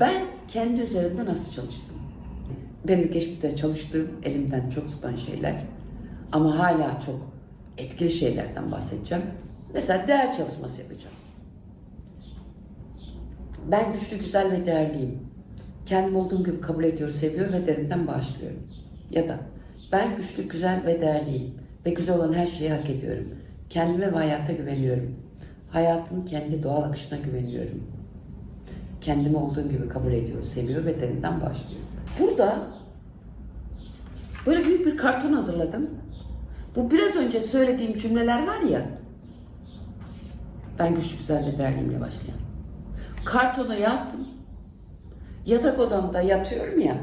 Ben kendi üzerimde nasıl çalıştım? Benim geçmişte çalıştığım, elimden çok tutan şeyler ama hala çok etkili şeylerden bahsedeceğim. Mesela değer çalışması yapacağım. Ben güçlü, güzel ve değerliyim. Kendim olduğum gibi kabul ediyor, seviyor ve derinden bağışlıyorum. Ya da ben güçlü, güzel ve değerliyim ve güzel olan her şeyi hak ediyorum. Kendime ve hayata güveniyorum. Hayatın kendi doğal akışına güveniyorum. Kendimi olduğum gibi kabul ediyor, seviyor ve derinden bağışlıyor. Burada böyle büyük bir karton hazırladım. Bu biraz önce söylediğim cümleler var ya. Ben güçlü, güzel ve değerliyimle başlayan. Kartona yazdım. Yatak odamda yatıyorum ya.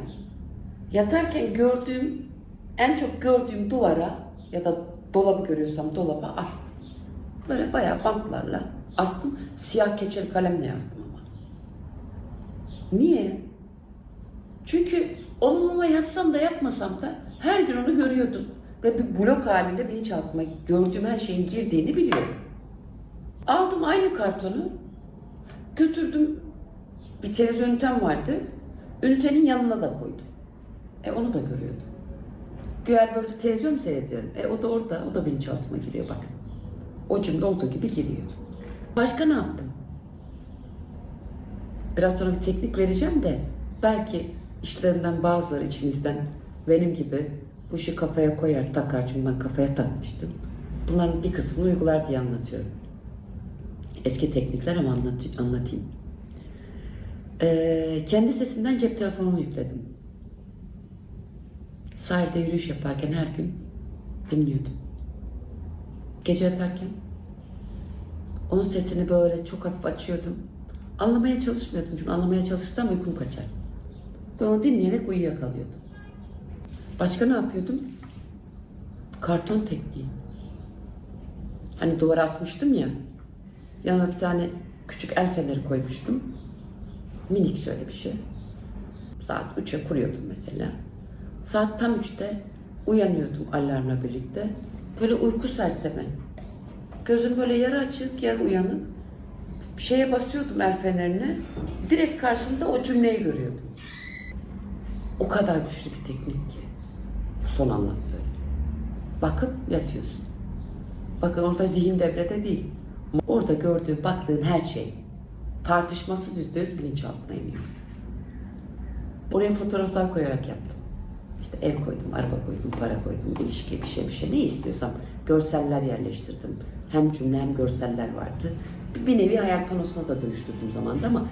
Yatarken gördüğüm, en çok gördüğüm duvara ya da dolabı görüyorsam dolaba astım. Böyle bayağı bantlarla astım. Siyah keçeli kalemle yazdım. Niye? Çünkü olumlama yapsam da yapmasam da her gün onu görüyordum. Ve bir blok halinde bilinçaltıma gördüğüm her şeyin girdiğini biliyorum. Aldım aynı kartonu, götürdüm. Bir televizyon ünitem vardı. Ünitenin yanına da koydum. E onu da görüyordum. Güya böyle televizyon seyrediyorum? E o da orada, o da bilinçaltıma giriyor bak. O cümle olduğu gibi giriyor. Başka ne yaptım? Biraz sonra bir teknik vereceğim de belki işlerinden bazıları içinizden benim gibi bu işi kafaya koyar, takar çünkü ben kafaya takmıştım. Bunların bir kısmını uygular diye anlatıyorum. Eski teknikler ama anlat, anlatayım. Ee, kendi sesimden cep telefonumu yükledim. Sahilde yürüyüş yaparken her gün dinliyordum. Gece yatarken onun sesini böyle çok hafif açıyordum. Anlamaya çalışmıyordum çünkü anlamaya çalışsam uykum kaçar. Ben onu dinleyerek uyuyakalıyordum. Başka ne yapıyordum? Karton tekniği. Hani duvara asmıştım ya. Yanına bir tane küçük el feneri koymuştum. Minik şöyle bir şey. Saat 3'e kuruyordum mesela. Saat tam 3'te uyanıyordum alarmla birlikte. Böyle uyku sersemi. Gözüm böyle yarı açık, yarı uyanık. Bir şeye basıyordum el fenerine. Direkt karşımda o cümleyi görüyordum. O kadar güçlü bir teknik ki. Bu son anlattığım. Bakıp yatıyorsun. Bakın orada zihin devrede değil. Orada gördüğün, baktığın her şey tartışmasız yüzde yüz bilinçaltına iniyor. Oraya fotoğraflar koyarak yaptım. İşte ev koydum, araba koydum, para koydum, ilişki bir şey bir şey ne istiyorsam görseller yerleştirdim. Hem cümle hem görseller vardı. Bir nevi hayal panosuna da dönüştürdüm zamanda ama